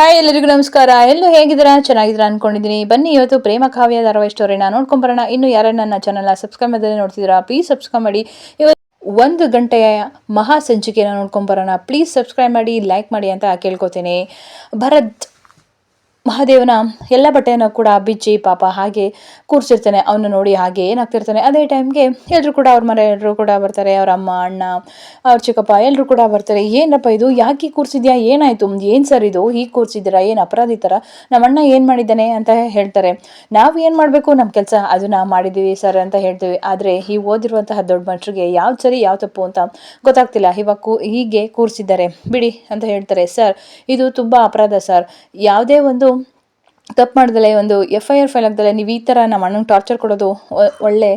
Hi ಎಲ್ಲರಿಗೂ ನಮಸ್ಕಾರ. ಎಲ್ಲೂ ಹೇಗಿದ್ದೀರಾ? ಚೆನ್ನಾಗಿದ್ದೀರಾ ಅನ್ಕೊಂಡಿದ್ದೀನಿ. ಬನ್ನಿ ಇವತ್ತು ಪ್ರೇಮ ಕಾವ್ಯ ಧಾರಾವಾಹಿ ಸ್ಟೋರಿನ ನೋಡ್ಕೊಂಬರೋಣ. ಇನ್ನು ಯಾರು ನನ್ನ ಚಾನಲ್ನ ಸಬ್ಸ್ಕ್ರೈಬ್ ಮಾಡಿದ್ರೆ ನೋಡ್ತಿದ್ದೀರಾ ಪ್ಲೀಸ್ ಸಬ್ಸ್ಕ್ರೈಬ್ ಮಾಡಿ. ಇವತ್ತು ಒಂದು ಗಂಟೆಯ ಮಹಾ ಸಂಚಿಕೆನ ನೋಡ್ಕೊಂಬರೋಣ. ಪ್ಲೀಸ್ ಸಬ್ಸ್ಕ್ರೈಬ್ ಮಾಡಿ ಲೈಕ್ ಮಾಡಿ ಅಂತ ಕೇಳ್ಕೊತೀನಿ. ಭರತ್ ಮಹಾದೇವನ ಎಲ್ಲ ಬಟ್ಟೆಯನ್ನು ಕೂಡ ಬಿಚ್ಚಿ ಪಾಪ ಹಾಗೆ ಕೂರಿಸಿರ್ತಾನೆ ಅವನ್ನ ನೋಡಿ ಹಾಗೆ ಏನಾಗ್ತಿರ್ತಾನೆ. ಅದೇ ಟೈಮ್ಗೆ ಎಲ್ಲರೂ ಕೂಡ ಅವ್ರ ಮನೆ ಎಲ್ಲರೂ ಕೂಡ ಬರ್ತಾರೆ, ಅವ್ರ ಅಮ್ಮ, ಅಣ್ಣ, ಅವ್ರ ಚಿಕ್ಕಪ್ಪ ಎಲ್ಲರೂ ಕೂಡ ಬರ್ತಾರೆ. ಏನಪ್ಪ ಇದು? ಯಾಕೆ ಕೂರಿಸಿದ್ಯಾ? ಏನಾಯ್ತು? ಏನು ಸರ್ ಇದು? ಹೀಗೆ ಕೂರಿಸಿದ್ದೀರಾ? ಏನು ಅಪರಾಧಿ ಥರ? ನಮ್ಮ ಅಣ್ಣ ಏನು ಮಾಡಿದ್ದಾನೆ? ಅಂತ ಹೇಳ್ತಾರೆ. ನಾವು ಏನು ಮಾಡಬೇಕು? ನಮ್ಮ ಕೆಲಸ. ಅದನ್ನ ಮಾಡಿದ್ದೀವಿ ಸರ್ ಅಂತ ಹೇಳ್ತೀವಿ. ಆದರೆ ಈ ಓದಿರುವಂತಹ ದೊಡ್ಡ ಮನುಷ್ಯರಿಗೆ ಯಾವ್ದು ಸರಿ, ಯಾವ ತಪ್ಪು ಅಂತ ಗೊತ್ತಾಗ್ತಿಲ್ಲ. ಇವಾಗ ಹೀಗೆ ಕೂರಿಸಿದ್ದಾರೆ. ಬಿಡಿ ಅಂತ ಹೇಳ್ತಾರೆ. ಸರ್, ಇದು ತುಂಬ ಅಪರಾಧ ಸರ್. ಯಾವುದೇ ಒಂದು ತಪ್ಪು ಮಾಡ್ದಲೇ ಒಂದು ಎಫ್ ಐ ಆರ್ ಫೈಲ್ ಆಗ್ದಲೆ ನೀವು ಈ ಥರ ನಮ್ಮ ಅಣ್ಣಂಗೆ ಟಾರ್ಚರ್ ಕೊಡೋದು ಒಳ್ಳೆ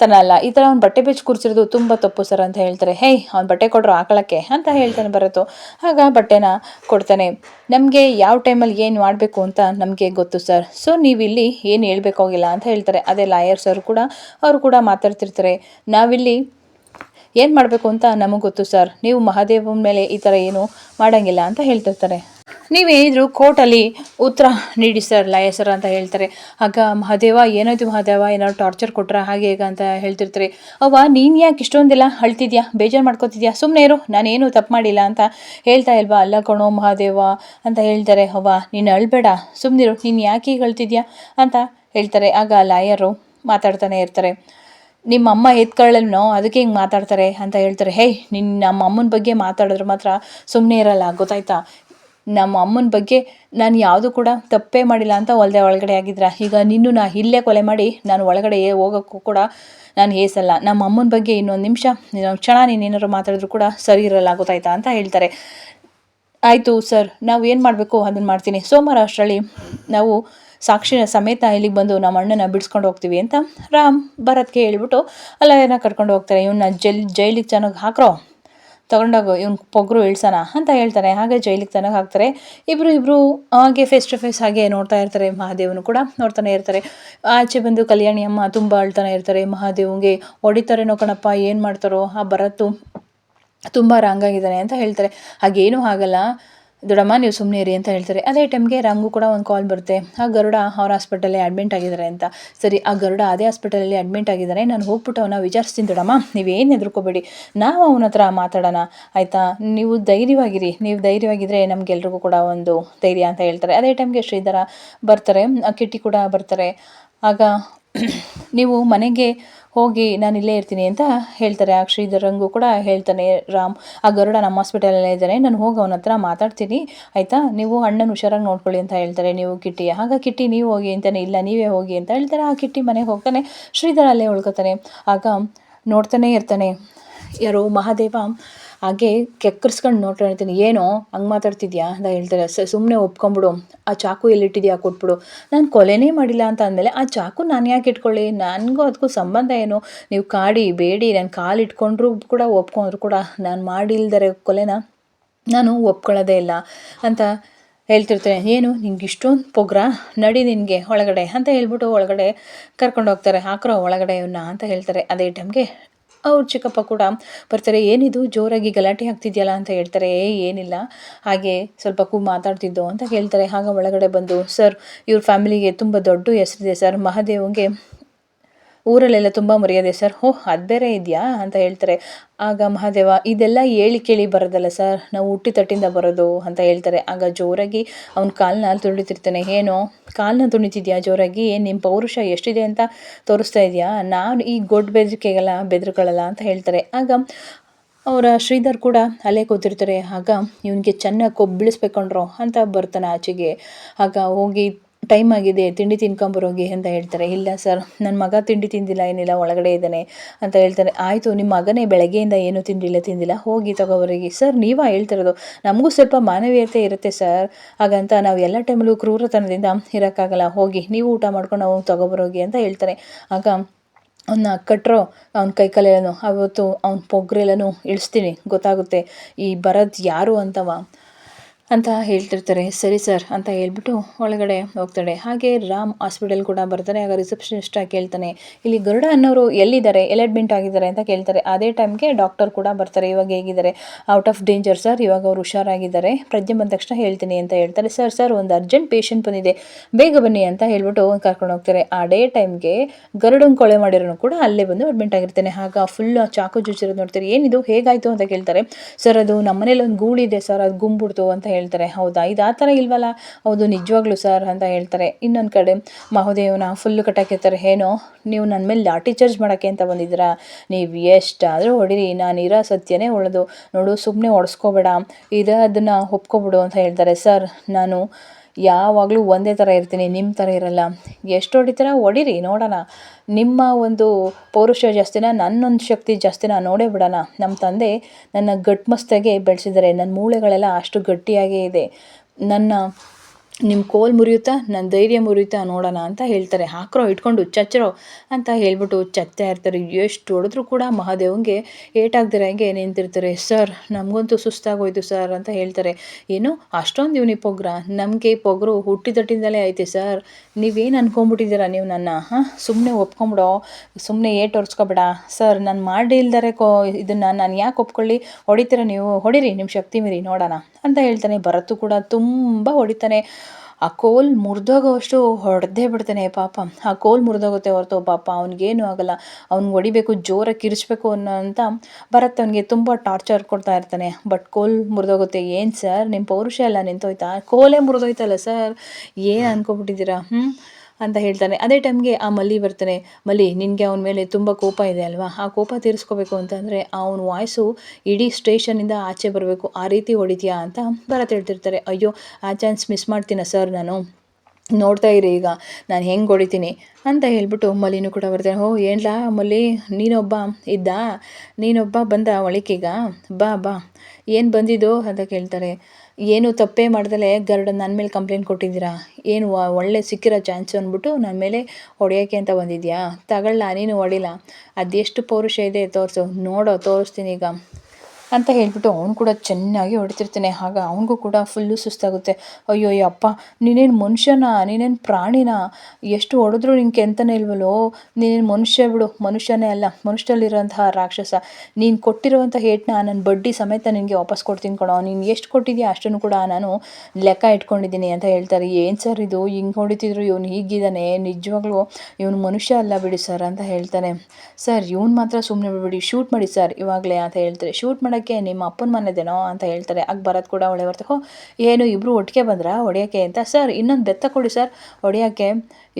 ತನ ಅಲ್ಲ. ಈ ಥರ ಅವ್ನು ಬಟ್ಟೆ ಬೆಚ್ಚಿ ಕೂರಿಸಿರೋದು ತುಂಬ ತಪ್ಪು ಸರ್ ಅಂತ ಹೇಳ್ತಾರೆ. ಹೇಯ್, ಅವ್ನು ಬಟ್ಟೆ ಕೊಡ್ರು ಹಾಕೊಳ್ಳೋಕ್ಕೆ ಅಂತ ಹೇಳ್ತಾನೆ ಬರತ್ತು ಆಗ ಬಟ್ಟೆನ ಕೊಡ್ತಾನೆ. ನಮಗೆ ಯಾವ ಟೈಮಲ್ಲಿ ಏನು ಮಾಡಬೇಕು ಅಂತ ನಮಗೆ ಗೊತ್ತು ಸರ್. ಸೊ ನೀವಿಲ್ಲಿ ಏನು ಹೇಳ್ಬೇಕಾಗಿಲ್ಲ ಅಂತ ಹೇಳ್ತಾರೆ. ಅದೇ ಲಾಯರ್ ಸರ್ ಕೂಡ, ಅವರು ಕೂಡ ಮಾತಾಡ್ತಿರ್ತಾರೆ. ನಾವಿಲ್ಲಿ ಏನು ಮಾಡಬೇಕು ಅಂತ ನಮಗೆ ಗೊತ್ತು ಸರ್. ನೀವು ಮಹಾದೇವನ ಮೇಲೆ ಈ ಥರ ಏನು ಮಾಡೋಂಗಿಲ್ಲ ಅಂತ ಹೇಳ್ತಿರ್ತಾರೆ. ನೀವೇನಿದ್ರು ಕೋರ್ಟಲ್ಲಿ ಉತ್ತರ ನೀಡಿ ಸರ್ ಲಯ ಸರ್ ಅಂತ ಹೇಳ್ತಾರೆ. ಆಗ ಮಹಾದೇವ, ಏನಾಯ್ತು ಮಹಾದೇವ? ಏನಾದ್ರು ಟಾರ್ಚರ್ ಕೊಟ್ರ? ಹಾಗೆ ಹೇಗೆ ಅಂತ ಹೇಳ್ತಿರ್ತಾರೆ. ಅವ್ವ, ನೀನು ಯಾಕೆ ಇಷ್ಟೊಂದೆಲ್ಲ ಅಳ್ತಿದ್ಯಾ? ಬೇಜಾರು ಮಾಡ್ಕೋತಿದ್ಯಾ? ಸುಮ್ಮನೆ ಇರು, ನಾನೇನು ತಪ್ಪು ಮಾಡಿಲ್ಲ ಅಂತ ಹೇಳ್ತಾ ಇಲ್ವಾ? ಅಲ್ಲ ಕಣೋ ಮಹಾದೇವ, ಅಂತ ಹೇಳ್ತಾರೆ. ಅವ್ವ, ನೀನು ಅಳ್ಬೇಡ. ಸುಮ್ಮನಿರು ನೀನು ಯಾಕೆ ಈಗ ಅಳ್ತಿದ್ಯಾ? ಅಂತ ಹೇಳ್ತಾರೆ. ಆಗ ಲಾಯರು ಮಾತಾಡ್ತಾನೆ ಇರ್ತಾರೆ. ನಿಮ್ಮ ಅಮ್ಮ ಎತ್ಕೊಳ್ಳೇನೋ ಅದಕ್ಕೆ ಹಿಂಗೆ ಮಾತಾಡ್ತಾರೆ? ಅಂತ ಹೇಳ್ತಾರೆ. ಹೇಯ್ ನಿನ್ನ ನಮ್ಮ ಅಮ್ಮನ ಬಗ್ಗೆ ಮಾತಾಡಿದ್ರೆ ಮಾತ್ರ ಸುಮ್ಮನೆ ಇರಲ್ಲ, ಗೊತ್ತಾಯ್ತಾ? ನಮ್ಮ ಅಮ್ಮನ ಬಗ್ಗೆ ನಾನು ಯಾವುದು ಕೂಡ ತಪ್ಪೇ ಮಾಡಿಲ್ಲ ಅಂತ ಒಲ್ದೆ ಒಳಗಡೆ ಆಗಿದ್ರ. ಈಗ ನಿನ್ನೂ ನಾ ಇಲ್ಲೇ ಕೊಲೆ ಮಾಡಿ ನಾನು ಒಳಗಡೆ ಹೋಗೋಕ್ಕೂ ಕೂಡ ನಾನು ಹೇಸಲ್ಲ. ನಮ್ಮ ಅಮ್ಮನ ಬಗ್ಗೆ ಇನ್ನೊಂದು ನಿಮಿಷ, ಇನ್ನೊಂದು ಕ್ಷಣ ನೀನು ಏನಾದ್ರು ಮಾತಾಡಿದ್ರು ಕೂಡ ಸರಿ ಇರಲ್ಲ ಗೊತ್ತಾಯ್ತಾ ಅಂತ ಹೇಳ್ತಾರೆ. ಆಯಿತು ಸರ್, ನಾವು ಏನು ಮಾಡಬೇಕು? ಅದನ್ನು ಮಾಡ್ತೀನಿ. ಸೋಮವಾರ ಅಷ್ಟರಲ್ಲಿ ನಾವು ಸಾಕ್ಷಿನ ಸಮೇತ ಇಲ್ಲಿಗೆ ಬಂದು ನಮ್ಮ ಅಣ್ಣನ ಬಿಡಿಸ್ಕೊಂಡು ಹೋಗ್ತೀವಿ ಅಂತ ರಾಮ್ ಭರತ್ಗೆ ಹೇಳ್ಬಿಟ್ಟು ಅಲ್ಲ ಏನೋ ಕರ್ಕೊಂಡು ಹೋಗ್ತಾರೆ. ಇವನ್ನ ಜೈಲ್, ಜೈಲಿಗೆ ಚೆನ್ನಾಗಿ ಹಾಕ್ರೋ? ತಗೊಂಡೋಗು, ಇವ್ನ ಪೊಗ್ರು ಇಳ್ಸೋಣ ಅಂತ ಹೇಳ್ತಾರೆ. ಹಾಗೆ ಜೈಲಿಗೆ ತನಕ ಹಾಕ್ತಾರೆ. ಇಬ್ಬರು ಇಬ್ಬರು ಹಾಗೆ ಫೇಸ್ ಟು ಫೇಸ್ ಹಾಗೆ ನೋಡ್ತಾ ಇರ್ತಾರೆ. ಮಹಾದೇವನು ಕೂಡ ನೋಡ್ತಾನೆ ಇರ್ತಾರೆ. ಆಚೆ ಬಂದು ಕಲ್ಯಾಣಿ ಅಮ್ಮ ತುಂಬ ಅಳ್ತಾನೆ ಇರ್ತಾರೆ. ಮಹಾದೇವಂಗೆ ಹೊಡಿತಾರೇನೋ ಕಣಪ್ಪ, ಏನು ಮಾಡ್ತಾರೋ? ಆ ಭರತ್ತು ತುಂಬ ರಾಂಗ್ ಆಗಿದ್ದಾನೆ ಅಂತ ಹೇಳ್ತಾರೆ. ಹಾಗೇನೂ ಆಗಲ್ಲ. ದೊಡ್ಡಮ್ಮ, ನೀವು ಸುಮ್ಮನೆ ಇರಿ ಅಂತ ಹೇಳ್ತಾರೆ. ಅದೇ ಟೈಮ್ಗೆ ರಂಗು ಕೂಡ ಒಂದು ಕಾಲ್ ಬರುತ್ತೆ. ಆ ಗರುಡ ಅವ್ರ ಹಾಸ್ಪಿಟಲಲ್ಲಿ ಅಡ್ಮಿಂಟ್ ಆಗಿದ್ದಾರೆ ಅಂತ. ಸರಿ, ಆ ಗರುಡ ಅದೇ ಹಾಸ್ಪಿಟಲಲ್ಲಿ ಅಡ್ಮಿಂಟ್ ಆಗಿದ್ದಾರೆ. ನಾನು ಹೋಗ್ಬಿಟ್ಟು ಅವನ ವಿಚಾರಿಸ್ತೀನಿ ದೊಡ್ಡಮ್ಮ ನೀವೇನು ಹೆದರ್ಕೋಬೇಡಿ. ನಾವು ಅವನ ಹತ್ರ ಮಾತಾಡೋಣ. ಆಯಿತಾ? ನೀವು ಧೈರ್ಯವಾಗಿರಿ. ನೀವು ಧೈರ್ಯವಾಗಿದ್ದರೆ ನಮಗೆಲ್ರಿಗೂ ಕೂಡ ಒಂದು ಧೈರ್ಯ ಅಂತ ಹೇಳ್ತಾರೆ. ಅದೇ ಟೈಮ್ಗೆ ಶ್ರೀಧರ ಬರ್ತಾರೆ. ಕಿಟ್ಟಿ ಕೂಡ ಬರ್ತಾರೆ. ಆಗ ನೀವು ಮನೆಗೆ ಹೋಗಿ ನಾನು ಇಲ್ಲೇ ಇರ್ತೀನಿ ಅಂತ ಹೇಳ್ತಾರೆ. ಆ ಶ್ರೀಧರಂಗೂ ಕೂಡ ಹೇಳ್ತಾನೆ, ರಾಮ್, ಆ ಗರುಡ ನಮ್ಮ ಹಾಸ್ಪಿಟಲಲ್ಲೇ ಇದ್ದಾನೆ ನಾನು ಹೋಗಿ ಅವನ ಹತ್ರ ಮಾತಾಡ್ತೀನಿ. ಆಯಿತಾ? ನೀವು ಅಣ್ಣನ ಹುಷಾರಾಗಿ ನೋಡ್ಕೊಳ್ಳಿ ಅಂತ ಹೇಳ್ತಾರೆ. ನೀವು ಕಿಟ್ಟಿ. ಆಗ ಕಿಟ್ಟಿ, ನೀವು ಹೋಗಿ ಅಂತಾನೆ. ಇಲ್ಲ, ನೀವೇ ಹೋಗಿ ಅಂತ ಹೇಳ್ತಾರೆ. ಆ ಕಿಟ್ಟಿ ಮನೆಗೆ ಹೋಗ್ತಾನೆ. ಶ್ರೀಧರ ಅಲ್ಲೇ ಉಳ್ಕೊತಾನೆ. ಆಗ ನೋಡ್ತಾನೆ ಇರ್ತಾನೆ. ಯಾರು ಮಹಾದೇವ ಹಾಗೆ ಕೆಕ್ಕರ್ಸ್ಕೊಂಡು ನೋಡ್ತಾ ಇರ್ತೀನಿ. ಏನೋ? ಹಂಗೆ ಮಾತಾಡ್ತಿದ್ಯಾ? ಅಂತ ಹೇಳ್ತಾರೆ. ಸುಮ್ಮನೆ ಒಪ್ಕೊಂಬಿಡು ಆ ಚಾಕು ಎಲ್ಲಿಟ್ಟಿದ್ಯಾ ಕೊಟ್ಬಿಡು. ನಾನು ಕೊಲೆನೇ ಮಾಡಿಲ್ಲ ಅಂತ ಅಂದಮೇಲೆ ಆ ಚಾಕು ನಾನು ಯಾಕೆ ಇಟ್ಕೊಳ್ಳಿ? ನನಗೂ ಅದಕ್ಕೂ ಸಂಬಂಧ ಏನು? ನೀವು ಕಾಡಿ, ಬೇಡಿ, ನಾನು ಕಾಲು ಇಟ್ಕೊಂಡ್ರು ಕೂಡ ಒಪ್ಕೊಂಡ್ರು ಕೂಡ ನಾನು ಮಾಡಿಲ್ದರೆ ಕೊಲೆನ ನಾನು ಒಪ್ಕೊಳ್ಳೋದೇ ಇಲ್ಲ ಅಂತ ಹೇಳ್ತಿರ್ತಾರೆ. ಏನು? ನಿಂಗೆ ಇಷ್ಟೊಂದು ಪೊಗ್ರ? ನಡಿ ನಿನಗೆ ಒಳಗಡೆ ಅಂತ ಹೇಳ್ಬಿಟ್ಟು ಒಳಗಡೆ ಕರ್ಕೊಂಡು ಹೋಗ್ತಾರೆ ಹಾಕ್ರೋ ಒಳಗಡೆ ಇವನ್ನ ಅಂತ ಹೇಳ್ತಾರೆ. ಅದೇ ಟೈಮ್ಗೆ ಅವ್ರ ಚಿಕ್ಕಪ್ಪ ಕೂಡ ಬರ್ತಾರೆ, ಏನಿದು ಜೋರಾಗಿ ಗಲಾಟೆ ಆಗ್ತಿದೆಯಲ್ಲ ಅಂತ ಹೇಳ್ತಾರೆ, ಏ, ಏನಿಲ್ಲ, ಹಾಗೆ ಸ್ವಲ್ಪ ಕೂ ಮಾತಾಡ್ತಿದ್ದೋ ಅಂತ ಹೇಳ್ತಾರೆ. ಹಾಗೆ ಒಳಗಡೆ ಬಂದು, ಸರ್, ಇವ್ರ ಫ್ಯಾಮಿಲಿಗೆ ತುಂಬ ದೊಡ್ಡ ಹೆಸರಿದೆ, ಸರ್. ಮಹಾದೇವಂಗೆ ಊರಲ್ಲೆಲ್ಲ ತುಂಬ ಮರ್ಯಾದೆ, ಸರ್ ಹೋ ಅದು ಬೇರೆ ಇದೆಯಾ? ಅಂತ ಹೇಳ್ತಾರೆ. ಆಗ ಮಹಾದೇವ, ಇದೆಲ್ಲ ಹೇಳಿ ಕೇಳಿ ಬರೋದಲ್ಲ, ಸರ್. ನಾವು ಹುಟ್ಟಿ ತಟ್ಟಿಂದ ಬರೋದು, ಅಂತ ಹೇಳ್ತಾರೆ. ಆಗ ಜೋರಾಗಿ ಅವನ ಕಾಲನ್ನ ತುಳಿತಿರ್ತಾನೆ, ಏನೋ ಕಾಲನ್ನ ತುಣಿತಿದ್ಯಾ ಜೋರಾಗಿ? ಏನು ನಿಮ್ಮ ಪೌರುಷ ಎಷ್ಟಿದೆ ಅಂತ ತೋರಿಸ್ತಾ ಇದೆಯಾ? ನಾನು ಈ ಗೊಡ್ಡ ಬೆದರಿಕೆಗೆಲ್ಲ ಬೆದರ್ಕೊಳ್ಳಲ್ಲ ಅಂತ ಹೇಳ್ತಾರೆ. ಆಗ ಅವರ ಶ್ರೀಧರ್ ಕೂಡ ಅಲ್ಲೇ ಕೂತಿರ್ತಾರೆ. ಆಗ ಇವನಿಗೆ ಚೆನ್ನಾಗಿ ಕೊಬ್ಬಿಳಿಸ್ಬೇಕಂಡ್ರು ಅಂತ ಬರ್ತಾನೆ ಆಚೆಗೆ. ಆಗ ಹೋಗಿ ಟೈಮ್ ಆಗಿದೆ, ತಿಂಡಿ ತಿನ್ಕೊಂಬರೋಗಿ ಅಂತ ಹೇಳ್ತಾರೆ. ಇಲ್ಲ ಸರ್ ನನ್ನ ಮಗ ತಿಂಡಿ ತಿಂದಿಲ್ಲ, ಏನಿಲ್ಲ, ಒಳಗಡೆ ಇದ್ದಾನೆ ಅಂತ ಹೇಳ್ತಾರೆ. ಆಯಿತು ನಿಮ್ಮ ಮಗನೇ ಬೆಳಗ್ಗೆಯಿಂದ ಏನು ತಿಂದಿಲ್ಲ ತಿಂದಿಲ್ಲ, ಹೋಗಿ ತಗೋಬರೋಗಿ ಸರ್ ನೀವಾ ಹೇಳ್ತಿರೋದು, ನಮಗೂ ಸ್ವಲ್ಪ ಮಾನವೀಯತೆ ಇರುತ್ತೆ ಸರ್ ಹಾಗಂತ ನಾವು ಎಲ್ಲ ಟೈಮಲ್ಲೂ ಕ್ರೂರತನದಿಂದ ಇರೋಕ್ಕಾಗಲ್ಲ. ಹೋಗಿ, ನೀವು ಊಟ ಮಾಡ್ಕೊಂಡು ಅವ್ನು ತಗೋಬರೋಗಿ ಅಂತ ಹೇಳ್ತಾರೆ. ಆಗ ಅವನ್ನ ಕಟ್ಟರೋ ಅವ್ನ ಕೈ ಕಾಲೆಲ್ಲನೂ, ಅವತ್ತು ಅವ್ನ ಪೊಗ್ರೆಲ್ಲನೂ ಇಳಿಸ್ತೀನಿ, ಗೊತ್ತಾಗುತ್ತೆ. ಈ ಭರತ್ ಯಾರು ಅಂತವ? ಅಂತ ಹೇಳ್ತಿರ್ತಾರೆ. ಸರಿ ಸರ್ ಅಂತ ಹೇಳ್ಬಿಟ್ಟು ಒಳಗಡೆ ಹೋಗ್ತಾಳೆ. ಹಾಗೆ ರಾಮ್ ಹಾಸ್ಪಿಟಲ್ ಕೂಡ ಬರ್ತಾರೆ ಆಗ ರಿಸೆಪ್ಷನಿಸ್ಟ್ ಕೇಳ್ತಾನೆ, ಇಲ್ಲಿ ಗರುಡ ಅನ್ನೋರು ಎಲ್ಲಿದ್ದಾರೆ? ಎಲ್ಲಿ ಅಡ್ಮಿಂಟ್ ಆಗಿದ್ದಾರೆ ಅಂತ ಕೇಳ್ತಾರೆ. ಅದೇ ಟೈಮ್ಗೆ ಡಾಕ್ಟರ್ ಕೂಡ ಬರ್ತಾರೆ. ಇವಾಗ ಹೇಗಿದ್ದಾರೆ? ಔಟ್ ಆಫ್ ಡೇಂಜರ್ ಸರ್ ಇವಾಗ ಅವ್ರು ಹುಷಾರಾಗಿದ್ದಾರೆ. ಪ್ರಜ್ಞೆ ಬಂದ ತಕ್ಷಣ ಹೇಳ್ತೀನಿ ಅಂತ ಹೇಳ್ತಾರೆ. ಸರ್ ಸರ್, ಒಂದು ಅರ್ಜೆಂಟ್ ಪೇಷಂಟ್ ಬಂದಿದೆ. ಬೇಗ ಬನ್ನಿ ಅಂತ ಹೇಳ್ಬಿಟ್ಟು ಕರ್ಕೊಂಡು ಹೋಗ್ತಾರೆ. ಅದೇ ಟೈಮ್ಗೆ ಗರುಡನ್ ಕೊಳೆ ಮಾಡಿರೋನು ಕೂಡ ಅಲ್ಲೇ ಬಂದು ಅಡ್ಮಿಂಟ್ ಆಗಿರ್ತಾನೆ. ಆಗ ಫುಲ್ ಚಾಕು ಜುಚ್ಚಿರೋದು ನೋಡ್ತಾರೆ. ಏನಿದು? ಹೇಗಾಯಿತು? ಅಂತ ಕೇಳ್ತಾರೆ. ಸರ್ ಅದು ನಮ್ಮನೇಲಿ ಒಂದು ಗೂಳಿದೆ. ಸರ್ ಅದು ಗುಂಬಿಡ್ತು ಅಂತ ಹೇಳ್ತಾರೆ, ಹೌದಾ? ಇದು ಆ ಥರ ಇಲ್ವಲ್ಲ? ಹೌದು, ನಿಜವಾಗ್ಲೂ ಸರ್ ಅಂತ ಹೇಳ್ತಾರೆ. ಇನ್ನೊಂದು ಕಡೆ ಮಹೋದೇವನ ಫುಲ್ಲು ಕಟ್ಟಾಕಿರ್ತಾರೆ ಏನೋ, ನೀವು ನನ್ನ ಮೇಲೆ ಲಾಠಿ ಚಾರ್ಜ್ ಮಾಡೋಕ್ಕೆ ಅಂತ ಬಂದಿದ್ದೀರಾ? ನೀವು ಎಷ್ಟಾದರೂ ಹೊಡಿರಿ, ನಾನು ಇರೋ ಸತ್ಯನೇ ಉಳದು. ನೋಡು ಸುಮ್ಮನೆ ಒಡಿಸ್ಕೋಬೇಡ ಇದು ಅದನ್ನು ಒಪ್ಕೊಬಿಡು ಅಂತ ಹೇಳ್ತಾರೆ. ಸರ್, ನಾನು ಯಾವಾಗಲೂ ಒಂದೇ ಥರ ಇರ್ತೀನಿ ನಿಮ್ಮ ಥರ ಇರಲ್ಲ. ಎಷ್ಟು ಹೊಡಿತೀರ ಹೊಡಿರಿ ನೋಡೋಣ. ನಿಮ್ಮ ಒಂದು ಪೌರುಷ ಜಾಸ್ತಿನ, ನನ್ನೊಂದು ಶಕ್ತಿ ಜಾಸ್ತಿನ ನೋಡೇ ಬಿಡೋಣ. ನಮ್ಮ ತಂದೆ ನನ್ನ ಗಟ್ಮಸ್ತಾಗೆ ಬೆಳೆಸಿದ್ದಾರೆ. ನನ್ನ ಮೂಳೆಗಳೆಲ್ಲ ಅಷ್ಟು ಗಟ್ಟಿಯಾಗೇ ಇದೆ. ನನ್ನ ನಿಮ್ಮ ಕೋಲ್ ಮುರಿಯುತ್ತಾ? ನನ್ನ ಧೈರ್ಯ ಮುರಿಯುತ್ತಾ? ನೋಡೋಣ ಅಂತ ಹೇಳ್ತಾರೆ. ಹಾಕ್ರೋ, ಇಟ್ಕೊಂಡು ಚಚ್ಚರೋ ಅಂತ ಹೇಳ್ಬಿಟ್ಟು ಚಚ್ತಾ ಇರ್ತಾರೆ. ಎಷ್ಟು ಹೊಡೆದ್ರೂ ಕೂಡ ಮಹಾದೇವಂಗೆ ಏಟಾಗ್ದಿರ ಹಂಗೆ ನಿಂತಿರ್ತಾರೆ. ಸರ್, ನಮಗಂತೂ ಸುಸ್ತಾಗೋಯ್ತು ಸರ್ ಅಂತ ಹೇಳ್ತಾರೆ. ಏನು? ಅಷ್ಟೊಂದು ಇವನಿ ಪೊಗ್ರ? ನಮಗೆ ಪೊಗರು ಹುಟ್ಟಿದಟ್ಟಿಂದಲೇ ಐತೆ ಸರ್. ನೀವೇನು ಅನ್ಕೊಂಬಿಟ್ಟಿದ್ದೀರಾ ನೀವು ನನ್ನ? ಹಾಂ? ಸುಮ್ಮನೆ ಒಪ್ಕೊಂಬಿಡೋ ಸುಮ್ಮನೆ ಏಟ್ ಹೊರ್ಸ್ಕೊಬೇಡ ಸರ್, ನಾನು ಮಾಡಿ ಇಲ್ದಾರೆ ಕೋ, ಇದನ್ನು ನಾನು ಯಾಕೆ ಒಪ್ಕೊಳ್ಳಿ? ಹೊಡಿತೀರ ನೀವು? ಹೊಡಿರಿ ನಿಮ್ಮ ಶಕ್ತಿ ಮೀರಿ ನೋಡೋಣ ಅಂತ ಹೇಳ್ತಾನೆ. ಭರತು ಕೂಡ ತುಂಬ ಹೊಡಿತಾನೆ. ಆ ಕೋಲ್ ಮುರಿದೋಗೋವಷ್ಟು ಹೊಡೆದೇ ಬಿಡ್ತಾನೆ ಪಾಪ. ಆ ಕೋಲ್ ಮುರಿದೋಗುತ್ತೆ ಹೊರತು ಪಾಪ ಅವ್ನಿಗೇನು ಆಗಲ್ಲ. ಅವ್ನಿಗೆ ಹೊಡಿಬೇಕು ಜೋರಾಗಿ ಕಿರಿಸ್ಬೇಕು ಅನ್ನೋ ಅಂತ ಭರತ್ ಅವನಿಗೆ ತುಂಬ ಟಾರ್ಚರ್ ಕೊಡ್ತಾ ಇರ್ತಾನೆ. ಬಟ್ ಕೋಲ್ ಮುರಿದೋಗುತ್ತೆ. ಏನು ಸರ್ ನಿಮ್ಮ ಪೌರುಷ ಎಲ್ಲ ನಿಂತೋಯ್ತಾ? ಕೋಲೇ ಮುರಿದೋಯ್ತಲ್ಲ ಸರ್ ಏನು ಅನ್ಕೊಬಿಟ್ಟಿದ್ದೀರಾ? ಹ್ಞೂ ಅಂತ ಹೇಳ್ತಾನೆ. ಅದೇ ಟೈಮ್ಗೆ ಆ ಮಲ್ಲಿ ಬರ್ತಾನೆ. ಮಲ್ಲಿ, ನಿನಗೆ ಅವನ ಮೇಲೆ ತುಂಬ ಕೋಪ ಇದೆ ಅಲ್ವಾ? ಆ ಕೋಪ ತೀರಿಸ್ಕೋಬೇಕು ಅಂತಂದರೆ ಅವನ ವಾಯ್ಸು ಇಡೀ ಸ್ಟೇಷನಿಂದ ಆಚೆ ಬರಬೇಕು. ಆ ರೀತಿ ಹೊಡಿತೀಯಾ ಅಂತ ಭರತ್ ಹೇಳ್ತಿರ್ತಾರೆ. ಅಯ್ಯೋ, ಆ ಚಾನ್ಸ್ ಮಿಸ್ ಮಾಡ್ತೀನ ಸರ್ ನಾನು? ನೋಡ್ತಾ ಇರಿ ಈಗ. ನಾನು ಹೆಂಗೆ ಹೊಡಿತೀನಿ? ಅಂತ ಹೇಳ್ಬಿಟ್ಟು ಮಲ್ಲಿನೂ ಕೂಡ ಬರ್ತಾನೆ. ಓ, ಏನ್ಲಾ ಮಲ್ಲಿ? ನೀನೊಬ್ಬ ಇದ್ದ? ನೀನೊಬ್ಬ ಬಂದ ಒಳಕೀಗ ಬಾ ಬಾ. ಏನು ಬಂದಿದ್ದು? ಅಂತ ಕೇಳ್ತಾರೆ. ಏನು ತಪ್ಪೇ ಮಾಡ್ದಲೆ ಗರುಡ ನನ್ನ ಮೇಲೆ ಕಂಪ್ಲೇಂಟ್ ಕೊಟ್ಟಿದ್ದೀರಾ? ಏನು ಒಳ್ಳೆ ಸಿಕ್ಕಿರೋ ಚಾನ್ಸ್ ಅಂದ್ಬಿಟ್ಟು ನನ್ನ ಮೇಲೆ ಹೊಡೆಯೋಕ್ಕೆ ಅಂತ ಬಂದಿದ್ಯಾ? ತಗೊಳ್ಳ, ನೀನು ಹೊಡಿಲ್ಲ ಅದೆಷ್ಟು ಪೌರುಷ ಇದೆ ತೋರಿಸು. ನೋಡೋ, ತೋರಿಸ್ತೀನಿ ಈಗ. ಅಂತ ಹೇಳ್ಬಿಟ್ಟು ಅವ್ನು ಕೂಡ ಚೆನ್ನಾಗಿ ಹೊಡಿತಿರ್ತಾನೆ. ಆಗ ಅವನಿಗೂ ಕೂಡ ಫುಲ್ಲು ಸುಸ್ತಾಗುತ್ತೆ. ಅಯ್ಯೋ ಅಪ್ಪ, ನೀನೇನು ಮನುಷ್ಯನ? ನೀನೇನು ಪ್ರಾಣಿನ? ಎಷ್ಟು ಹೊಡೆದ್ರು ನಿಂಗೆ ಕೆಂತನೇ ಇಲ್ವಲ್ಲೋ? ನೀನೇನು ಮನುಷ್ಯ ಬಿಡು, ಮನುಷ್ಯನೇ ಅಲ್ಲ ಮನುಷ್ಯಲ್ಲಿರೋಂತಹ ರಾಕ್ಷಸ. ನೀನು ಕೊಟ್ಟಿರುವಂಥ ಏಟನ್ನ ನನ್ನ ಬಡ್ಡಿ ಸಮೇತ ನಿನಗೆ ವಾಪಸ್ ಕೊಡ್ತೀನಿ ಕೊಡೋ ನೀನು ಎಷ್ಟು ಕೊಟ್ಟಿದ್ಯಾ ಅಷ್ಟನ್ನು ಕೂಡ ನಾನು ಲೆಕ್ಕ ಇಟ್ಕೊಂಡಿದ್ದೀನಿ ಅಂತ ಹೇಳ್ತಾರೆ. ಏನು ಸರ್ ಇದು? ಹಿಂಗೆ ಹೊಡಿತಿದ್ರು ಇವನು ಹೀಗಿದ್ದಾನೆ. ನಿಜವಾಗ್ಲೂ ಇವನು ಮನುಷ್ಯ ಅಲ್ಲ ಬಿಡಿ ಸರ್ ಅಂತ ಹೇಳ್ತಾನೆ ಸರ್ ಇವನು ಮಾತ್ರ ಸುಮ್ಮನೆ ಬಿಡಿ ಶೂಟ್ ಮಾಡಿ ಸರ್ ಇವಾಗಲೇ ಅಂತ ಹೇಳ್ತಾರೆ. ಶೂಟ್ ಮಾಡೋಕ್ಕೆ ಹೊಡೆಯೋಕ್ಕೆ ನಿಮ್ಮ ಅಪ್ಪನ ಮನೆದೇನೋ ಅಂತ ಹೇಳ್ತಾರೆ. ಆಗ ಬರೋದು ಕೂಡ ಒಳ್ಳೆ ಬರ್ತಾರೆ ಹೋ, ಏನು ಇಬ್ಬರು ಒಟ್ಟಿಗೆ ಬಂದ್ರಾ? ಹೊಡೆಯೋಕ್ಕೆ ಅಂತ. ಸರ್, ಇನ್ನೊಂದು ಬೆತ್ತ ಕೊಡಿ ಸರ್. ಹೊಡೆಯೋಕ್ಕೆ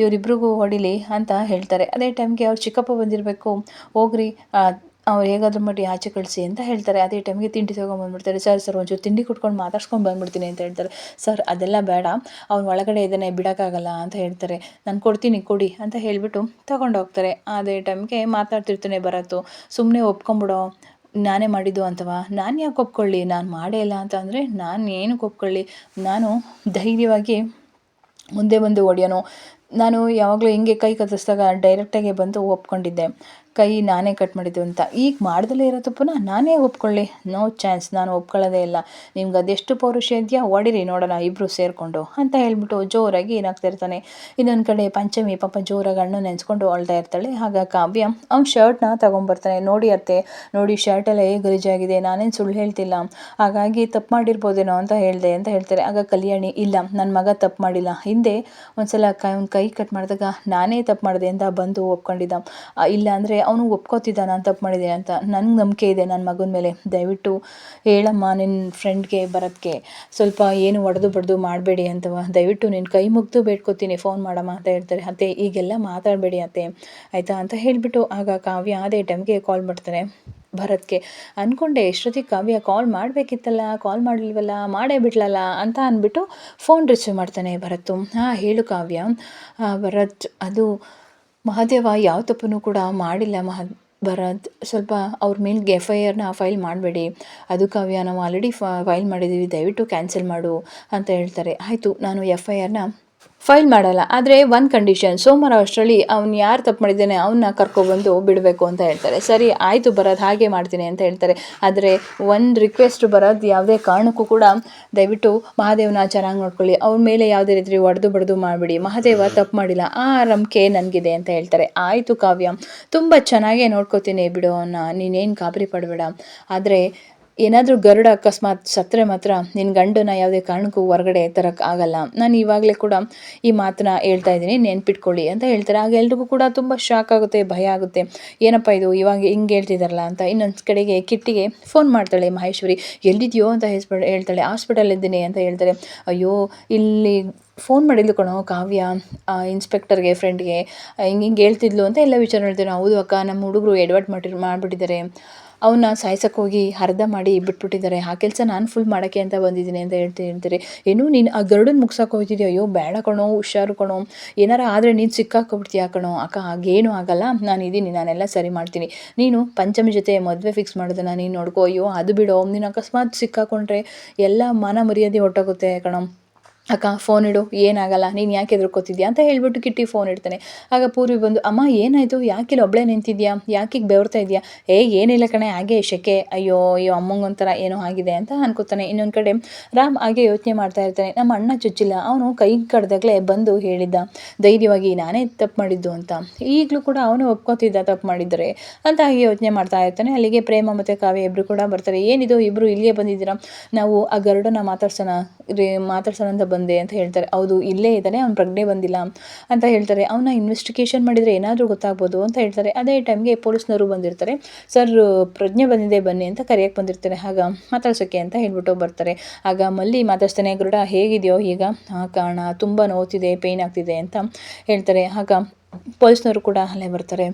ಇವರಿಬ್ರಿಗೂ ಹೊಡಿಲಿ ಅಂತ ಹೇಳ್ತಾರೆ. ಅದೇ ಟೈಮ್ಗೆ ಅವ್ರು ಚಿಕ್ಕಪ್ಪ ಬಂದಿರಬೇಕು. ಹೋಗ್ರಿ ಅವ್ರು ಹೇಗಾದ್ರೂ ಮಾಡಿ ಆಚೆ ಕಳಿಸಿ ಅಂತ ಹೇಳ್ತಾರೆ. ಅದೇ ಟೈಮ್ಗೆ ತಿಂಡಿ ತೊಗೊಂಬಂದ್ಬಿಡ್ತಾರೆ ಸರ್ ಸರ್, ಒಂಚೂರು ತಿಂಡಿ ಕುಟ್ಕೊಂಡು ಮಾತಾಡ್ಸ್ಕೊಂಡು ಬಂದ್ಬಿಡ್ತೀನಿ ಅಂತ ಹೇಳ್ತಾರೆ. ಸರ್, ಅದೆಲ್ಲ ಬೇಡ. ಅವ್ನು ಒಳಗಡೆ ಇದನ್ನೇ ಬಿಡೋಕ್ಕಾಗಲ್ಲ ಅಂತ ಹೇಳ್ತಾರೆ. ನಾನು ಕೊಡ್ತೀನಿ, ಕೊಡಿ ಅಂತ ಹೇಳಿಬಿಟ್ಟು ತೊಗೊಂಡೋಗ್ತಾರೆ ಅದೇ ಟೈಮ್ಗೆ ಮಾತಾಡ್ತಿರ್ತಾನೆ ಬರತ್ತು ಸುಮ್ಮನೆ ಒಪ್ಕೊಂಬಿಡೋ ನಾನೇ ಮಾಡಿದ್ದು ಅಂತವಾ? ನಾನು ಯಾಕೆ ಒಪ್ಕೊಳ್ಳಿ? ನಾನು ಮಾಡೇ ಇಲ್ಲ ಅಂತ ಅಂದರೆ ನಾನು ಏನಕ್ಕೆ ಒಪ್ಕೊಳ್ಳಿ? ನಾನು ಧೈರ್ಯವಾಗಿ ಮುಂದೆ ಬಂದು ಹೊಡೆಯೋನು ನಾನು ಯಾವಾಗಲೂ ಹಿಂಗೆ ಕೈ ಕತ್ತರಿಸಿದಾಗ ಡೈರೆಕ್ಟಾಗಿ ಬಂದು ಒಪ್ಕೊಂಡಿದ್ದೆ. ಕೈ ನಾನೇ ಕಟ್ ಮಾಡಿದ್ದು ಅಂತ. ಈಗ ಮಾಡ್ದಲೇ ಇರೋ ತಪ್ಪನ ನಾನೇ ಒಪ್ಕೊಳ್ಳಿ. ನೋ ಚಾನ್ಸ್ ನಾನು ಒಪ್ಕೊಳ್ಳೋದೇ ಇಲ್ಲ. ನಿಮ್ಗೆ ಅದೆಷ್ಟು ಪೌರುಷ ಇದೆಯಾ ಹೊಡಿರಿ ನೋಡೋಣ ಇಬ್ಬರು ಸೇರಿಕೊಂಡು ಅಂತ ಹೇಳ್ಬಿಟ್ಟು ಜೋರಾಗಿ ಏನಾಗ್ತಾ ಇರ್ತಾನೆ. ಇನ್ನೊಂದು ಕಡೆ ಪಂಚಮಿ, ಪಾಪ ಜೋರಾಗಿ ಹಣ್ಣು ನೆನೆಸ್ಕೊಂಡು ಅಳ್ತಾ ಇರ್ತಾಳೆ. ಆಗ ಕಾವ್ಯ, ಅವ್ನು ಶರ್ಟ್ನ ತೊಗೊಂಬರ್ತಾನೆ. ನೋಡಿ ಅತ್ತೆ, ನೋಡಿ ಶರ್ಟೆಲ್ಲ ಹೇಗೆ ಗಲೀಜಾಗಿದೆ ನಾನೇನು ಸುಳ್ಳು ಹೇಳ್ತಿಲ್ಲ. ಹಾಗಾಗಿ ತಪ್ಪು ಮಾಡಿರ್ಬೋದೇನೋ ಅಂತ ಹೇಳಿದೆ ಅಂತ ಹೇಳ್ತಾರೆ. ಆಗ ಕಲ್ಯಾಣಿ, ಇಲ್ಲ ನನ್ನ ಮಗ ತಪ್ಪು ಮಾಡಿಲ್ಲ. ಹಿಂದೆ ಒಂದ್ಸಲ ಕೈ ಕೈ ಕಟ್ ಮಾಡಿದಾಗ ನಾನೇ ತಪ್ಪು ಮಾಡಿದೆ ಅಂತ ಬಂದು ಒಪ್ಕೊಂಡಿದ್ದ. ಇಲ್ಲ ಅಂದರೆ ಅವನು ಒಪ್ಕೋತಿದ್ದ ತಪ್ಪು ಮಾಡಿದೆ ಅಂತ. ನನಗೆ ನಂಬಿಕೆ ಇದೆ ನನ್ನ ಮಗನ ಮೇಲೆ. ದಯವಿಟ್ಟು ಹೇಳಮ್ಮ ನಿನ್ನ ಫ್ರೆಂಡ್ಗೆ ಬರೋದಕ್ಕೆ ಸ್ವಲ್ಪ ಏನು ಒಡೆದು ಬಡ್ದು ಮಾಡಬೇಡಿ ಅಂತವ ದಯವಿಟ್ಟು ನಿನ್ನ ಕೈ ಮುಗ್ದು ಬೇಡ್ಕೊತೀನಿ. ಫೋನ್ ಮಾಡಮ್ಮ ಅಂತ ಹೇಳ್ತಾರೆ. ಅತ್ತೆ, ಈಗೆಲ್ಲ ಮಾತಾಡಬೇಡಿ ಅತ್ತೆ, ಆಯಿತಾ ಅಂತ ಹೇಳಿಬಿಟ್ಟು ಆಗ ಕಾವ್ಯ ಅದೇ ಟೈಮ್ಗೆ ಕಾಲ್ ಮಾಡ್ತಾರೆ ಭರತ್ಗೆ ಅಂದ್ಕೊಂಡೆ ಎಷ್ಟೊತ್ತಿಗೆ ಕಾವ್ಯ ಕಾಲ್ ಮಾಡಬೇಕಿತ್ತಲ್ಲ ಕಾಲ್ ಮಾಡಲಿಲ್ವಲ್ಲ, ಮಾಡೇ ಬಿಟ್ಲಲ್ಲ ಅಂತ ಅಂದ್ಬಿಟ್ಟು ಫೋನ್ ರಿಸೀವ್ ಮಾಡ್ತಾನೆ ಭರತ್ತು. ಹಾಂ ಹೇಳು ಕಾವ್ಯ. ಭರತ್, ಅದು ಮಹಾದೇವ ಯಾವ ತಪ್ಪನ್ನು ಕೂಡ ಮಾಡಿಲ್ಲ, ಮಹಾ ಭರತ್ ಸ್ವಲ್ಪ ಅವ್ರ ಮೇಲೆ ಎಫ್ ಐ ಆರ್ನ ಫೈಲ್ ಮಾಡಬೇಡಿ, ಅದು ಕಾವ್ಯ ನಾವು ಆಲ್ರೆಡಿ ಫೈಲ್ ಮಾಡಿದ್ದೀವಿ ದಯವಿಟ್ಟು ಕ್ಯಾನ್ಸಲ್ ಮಾಡು ಅಂತ ಹೇಳ್ತಾರೆ. ಆಯಿತು, ನಾನು ಎಫ್ ಐ ಆರ್ನ ಫೈಲ್ ಮಾಡಲ್ಲ. ಆದರೆ ಒಂದು ಕಂಡೀಷನ್ ಸೋಮವಾರ ಅಷ್ಟರಲ್ಲಿ ಅವ್ನು ಯಾರು ತಪ್ಪು ಮಾಡಿದ್ದಾನೆ ಅವನ್ನ ಕರ್ಕೊಬಂದು ಬಿಡಬೇಕು ಅಂತ ಹೇಳ್ತಾರೆ. ಸರಿ, ಆಯಿತು ಬರೋದು ಹಾಗೆ ಮಾಡ್ತೀನಿ ಅಂತ ಹೇಳ್ತಾರೆ. ಆದರೆ ಒಂದು ರಿಕ್ವೆಸ್ಟ್ ಬರೋದು ಯಾವುದೇ ಕಾರಣಕ್ಕೂ ಕೂಡ ದಯವಿಟ್ಟು ಮಹಾದೇವನ ಚೆನ್ನಾಗಿ ನೋಡ್ಕೊಳ್ಳಿ. ಅವ್ರ ಮೇಲೆ ಯಾವುದೇ ರೀತಿ ಒಡೆದು ಬಡ್ದು ಮಾಡಿಬಿಡಿ. ಮಹಾದೇವ ತಪ್ಪು ಮಾಡಿಲ್ಲ. ಆ ನಂಬಿಕೆ ನನಗಿದೆ ಅಂತ ಹೇಳ್ತಾರೆ. ಆಯಿತು ಕಾವ್ಯ. ತುಂಬ ಚೆನ್ನಾಗೇ ನೋಡ್ಕೋತೀನಿ ಬಿಡು ಅವನ್ನ ನೀನೇನು ಗಾಬರಿ ಪಡಬೇಡ. ಆದರೆ ಏನಾದರೂ ಗರುಡ ಅಕಸ್ಮಾತ್ ಸತ್ತರೆ ಮಾತ್ರ ನಿನ್ನ ಗಂಡನ ಯಾವುದೇ ಕಾರಣಕ್ಕೂ ಹೊರಗಡೆ ತರಕ್ಕೆ ಆಗಲ್ಲ. ನಾನು ಇವಾಗಲೇ ಕೂಡ ಈ ಮಾತನ್ನ ಹೇಳ್ತಾ ಇದ್ದೀನಿ, ನೆನ್ಪಿಟ್ಕೊಳ್ಳಿ ಅಂತ ಹೇಳ್ತಾರೆ. ಆಗ ಎಲ್ರಿಗೂ ಕೂಡ ತುಂಬ ಶಾಕ್ ಆಗುತ್ತೆ, ಭಯ ಆಗುತ್ತೆ. ಏನಪ್ಪ ಇದು, ಇವಾಗ ಹಿಂಗೆ ಹೇಳ್ತಿದಾರಲ್ಲ ಅಂತ ಇನ್ನೊಂದು ಕಡೆಗೆ ಕಿಟ್ಟಿಗೆ ಫೋನ್ ಮಾಡ್ತಾಳೆ ಮಹೇಶ್ವರಿ. ಎಲ್ಲಿದೆಯೋ ಅಂತ ಹೇಳ್ಬಿಟ್ಟು ಹೇಳ್ತಾಳೆ ಹಾಸ್ಪಿಟಲ್ ಇದ್ದೀನಿ ಅಂತ ಹೇಳ್ತಾರೆ. ಅಯ್ಯೋ, ಇಲ್ಲಿ ಫೋನ್ ಮಾಡಿದ್ಲು ಕಣೋ, ಕಾವ್ಯ ಇನ್ಸ್ಪೆಕ್ಟರ್ಗೆ ಫ್ರೆಂಡ್ಗೆ ಹಿಂಗೆ ಹಿಂಗೆ ಹೇಳ್ತಿದ್ಲು ಅಂತ ಎಲ್ಲ ವಿಚಾರ ಹೇಳ್ತಾರೆ. ಹೌದು ಅಕ್ಕ ನಮ್ಮ ಹುಡುಗರು ಎಡ್ವರ್ಟ್ ಮಾಡಿ ಮಾಡಿಬಿಟ್ಟಿದ್ದಾರೆ. ಅವನ್ನ ಸಾಯ್ಸಕ್ಕೆ ಹೋಗಿ ಅರ್ಧ ಮಾಡಿ ಬಿಟ್ಬಿಟ್ಟಿದ್ದಾರೆ. ಆ ಕೆಲಸ ನಾನು ಫುಲ್ ಮಾಡೋಕ್ಕೆ ಅಂತ ಬಂದಿದ್ದೀನಿ ಅಂತ ಹೇಳ್ತೀನಿ ಹೇಳ್ತೀರಿ. ಏನು ನೀನು ಆ ಗರುಡನ್ನ ಮುಗ್ಸಕ್ಕೆ ಹೋಗ್ತಿದ್ಯಾ ಅಯ್ಯೋ, ಬೇಡ ಕಣೋ, ಹುಷಾರು ಕಣೋ. ಏನಾರ ಆದರೆ ನೀನು ಸಿಕ್ಕಾಕೊಬಿಡ್ತೀಯ ಕಣೋ? ಅಕ್ಕ, ಹಾಗೇನು ಆಗಲ್ಲ. ನಾನು ಇದ್ದೀನಿ ನಾನೆಲ್ಲ ಸರಿ ಮಾಡ್ತೀನಿ. ನೀನು ಪಂಚಮಿ ಜೊತೆ ಮದುವೆ ಫಿಕ್ಸ್ ಮಾಡೋದನ್ನ ನೀನು ನೋಡ್ಕೋ. ಅಯ್ಯೋ, ಅದು ಬಿಡೋ. ನೀನು ಅಕಸ್ಮಾತ್ ಸಿಕ್ಕಾಕೊಂಡ್ರೆ ಎಲ್ಲ ಮಾನ ಮರ್ಯಾದೆ ಹೊಟ್ಟೋಗುತ್ತೆ ಕಣೋ. ಅಕ್ಕ ಫೋನ್ ಇಡು, ಏನಾಗಲ್ಲ, ನೀನು ಯಾಕೆ ಎದುರ್ಕೋತಿದ್ಯಾ ಅಂತ ಹೇಳ್ಬಿಟ್ಟು ಕಿಟ್ಟಿ ಫೋನ್ ಇಡ್ತಾನೆ. ಆಗ ಪೂರ್ವಿ ಬಂದು, ಅಮ್ಮ, ಏನಾಯಿತು? ಯಾಕಿಲ್ಲ ಒಬ್ಬಳೇ ನಿಂತಿದ್ಯಾ? ಯಾಕಿಗೆ ಬೆವರ್ತಾ ಇದೆಯಾ? ಏ, ಏನಿಲ್ಲ ಕಣೆ, ಹಾಗೆ ಶೆಕೆ. ಅಯ್ಯೋ ಅಯ್ಯೋ ಅಮ್ಮಂಗೊಂಥರ ಏನೋ ಆಗಿದೆ ಅಂತ ಅನ್ಕೋತಾನೆ. ಇನ್ನೊಂದು ಕಡೆ ರಾಮ್ ಹಾಗೆ ಯೋಚನೆ ಮಾಡ್ತಾ ಇರ್ತಾನೆ. ನಮ್ಮ ಅಣ್ಣ ಚುಚ್ಚಿಲ್ಲ, ಅವನು ಕೈ ಕಡ್ದಾಗಲೇ ಬಂದು ಹೇಳಿದ್ದ. ಧೈರ್ಯವಾಗಿ ನಾನೇ ತಪ್ಪು ಮಾಡಿದ್ದು ಅಂತ. ಈಗಲೂ ಕೂಡ ಅವನು ಒಪ್ಕೋತಿದ್ದ ತಪ್ಪು ಮಾಡಿದರೆ ಅಂತ ಹಾಗೆ ಯೋಚನೆ ಮಾಡ್ತಾ ಇರ್ತಾನೆ. ಅಲ್ಲಿಗೆ ಪ್ರೇಮ ಮತ್ತು ಕಾವ್ಯ ಇಬ್ಬರು ಕೂಡ ಬರ್ತಾರೆ. ಏನಿದು? ಇಬ್ಬರು ಇಲ್ಲಿಗೆ ಬಂದಿದ್ದೀರಾ? ನಾವು ಆ ಗರುಡನ ಮಾತಾಡ್ಸೋಣ ಮಾತಾಡ್ಸೋಣ ಅಂತ ಬಂದೆ ಅಂತ ಹೇಳ್ತಾರೆ. ಹೌದು, ಇಲ್ಲೇ ಇದ್ದಾನೆ, ಅವ್ನು ಪ್ರಜ್ಞೆ ಬಂದಿಲ್ಲ ಅಂತ ಹೇಳ್ತಾರೆ. ಅವನ ಇನ್ವೆಸ್ಟಿಗೇಷನ್ ಮಾಡಿದರೆ ಏನಾದರೂ ಗೊತ್ತಾಗ್ಬೋದು ಅಂತ ಹೇಳ್ತಾರೆ. ಅದೇ ಟೈಮ್ಗೆ ಪೊಲೀಸ್ನವರು ಬಂದಿರ್ತಾರೆ. ಸರ್, ಪ್ರಜ್ಞೆ ಬಂದಿದೆ, ಬನ್ನಿ ಅಂತ ಕರೆಯಕ್ಕೆ ಬಂದಿರ್ತಾರೆ. ಆಗ ಮಾತಾಡ್ಸೋಕ್ಕೆ ಅಂತ ಹೇಳ್ಬಿಟ್ಟು ಬರ್ತಾರೆ. ಆಗ ಮಲ್ಲಿ ಮಾತಾಡ್ತಾನೆ ಗರುಡ, ಹೇಗಿದೆಯೋ ಈಗ? ಆ ಕಾರಣ ತುಂಬ ನೋವ್ತಿದೆ ಪೇಯ್ನ್ ಆಗ್ತಿದೆ ಅಂತ ಹೇಳ್ತಾರೆ. ಆಗ ಪೊಲೀಸ್ನವರು ಕೂಡ ಅಲ್ಲೇ ಬರ್ತಾರೆ.